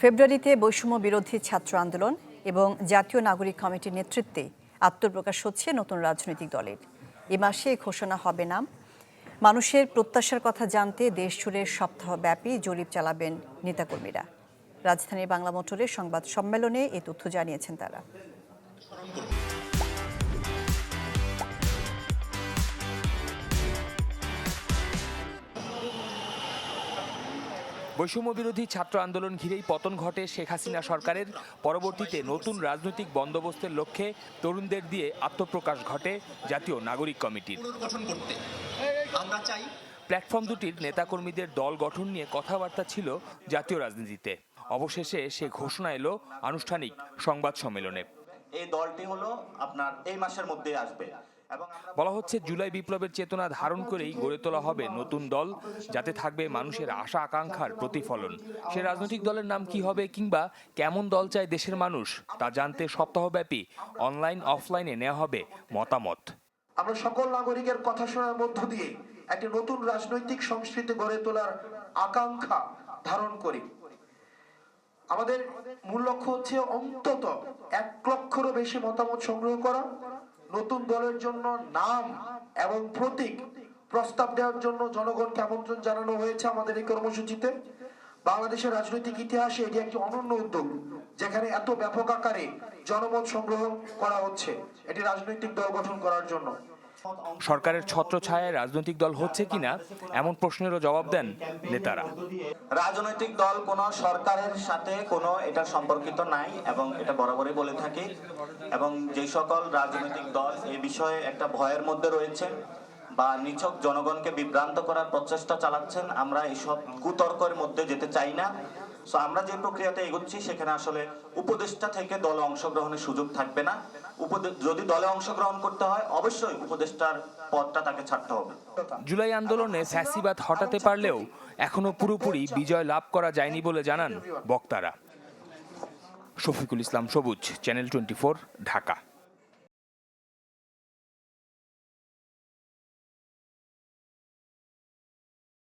ফেব্রুয়ারিতে বৈষম্য বিরোধী ছাত্র আন্দোলন এবং জাতীয় নাগরিক কমিটির নেতৃত্বে আত্মপ্রকাশ হচ্ছে নতুন রাজনৈতিক দলের। এ মাসে ঘোষণা হবে নাম। মানুষের প্রত্যাশার কথা জানতে দেশ জুড়ে সপ্তাহব্যাপী জরিপ চালাবেন নেতাকর্মীরা। রাজধানীর বাংলা মোটরের সংবাদ সম্মেলনে এ তথ্য জানিয়েছেন তারা। বৈষম্য বিরোধী ছাত্র আন্দোলন ঘিরেই পতন ঘটে শেখ হাসিনা সরকারের। পরবর্তীতে নতুন রাজনৈতিক বন্দোবস্তের লক্ষ্যে তরুণদের দিয়ে আত্মপ্রকাশ ঘটে জাতীয় নাগরিক কমিটির। আমরা চাই প্ল্যাটফর্ম দুটির নেতাকর্মীদের দল গঠন নিয়ে কথাবার্তা ছিল জাতীয় রাজনীতিতে। অবশেষে সে ঘোষণা এলো আনুষ্ঠানিক সংবাদ সম্মেলনে। এই দলটি হলো আপনার এই মাসের মধ্যে আসবে। বলা হচ্ছে জুলাই বিপ্লবের চেতনা ধারণ করেই গড়ে তোলা হবে নতুন দল যাতে থাকবে মানুষের আশা আকাঙ্ক্ষার প্রতিফলন। সে রাজনৈতিক দলের নাম কি হবে কিংবা কেমন দল চায় দেশের মানুষ তা জানতে সপ্তাহব্যাপী অনলাইন অফলাইনে নেওয়া হবে মতামত। আমরা সকল নাগরিকের কথা শোনার মধ্য দিয়ে একটি নতুন রাজনৈতিক সংস্কৃতি গড়ে তোলার আকাঙ্ক্ষা ধারণ করি। আমাদের মূল লক্ষ্য হচ্ছে অন্তত এক লক্ষেরও বেশি মতামত সংগ্রহ করা, নতুন দলের জন্য নাম এবং প্রতীক প্রস্তাব দেওয়ার জন্য জনগণকে আমন্ত্রণ জানানো হয়েছে আমাদের এই কর্মসূচিতে। বাংলাদেশের রাজনৈতিক ইতিহাসে এটি একটি অনন্য উদ্যোগ, যেখানে এত ব্যাপক আকারে জনমত সংগ্রহ করা হচ্ছে। এটি রাজনৈতিক দল গঠন করার জন্য। সরকারের ছত্রছায়ায় রাজনৈতিক দল হচ্ছে কিনা এমন প্রশ্নেরও জবাব দেন নেতারা। রাজনৈতিক দল কোনো সরকারের সাথে কোনো এটা সম্পর্কিত নাই এবং এটা বরাবরই বলে থাকি। এবং যে সকল রাজনৈতিক দল এ বিষয়ে একটা ভয়ের মধ্যে রয়েছে বা নিছক জনগণকে বিভ্রান্ত করার প্রচেষ্টা চালাচ্ছেন, আমরা এইসব কুতর্কের মধ্যে যেতে চাই না। সো আমরা যে প্রক্রিয়াতে এগোচ্ছি, সেখানে আসলে উপদেষ্টা থেকে দলে অংশগ্রহণের সুযোগ থাকবে না। যদি দলে অংশগ্রহণ করতে হয়, অবশ্যই উপদেষ্টার পদটা তাকে ছাড়তে হবে। জুলাই আন্দোলনে ফ্যাসিবাদ হটাতে পারলেও এখনও পুরোপুরি বিজয় লাভ করা যায়নি বলে জানান বক্তারা। শফিকুল ইসলাম সবুজ, চ্যানেল টোয়েন্টি ঢাকা।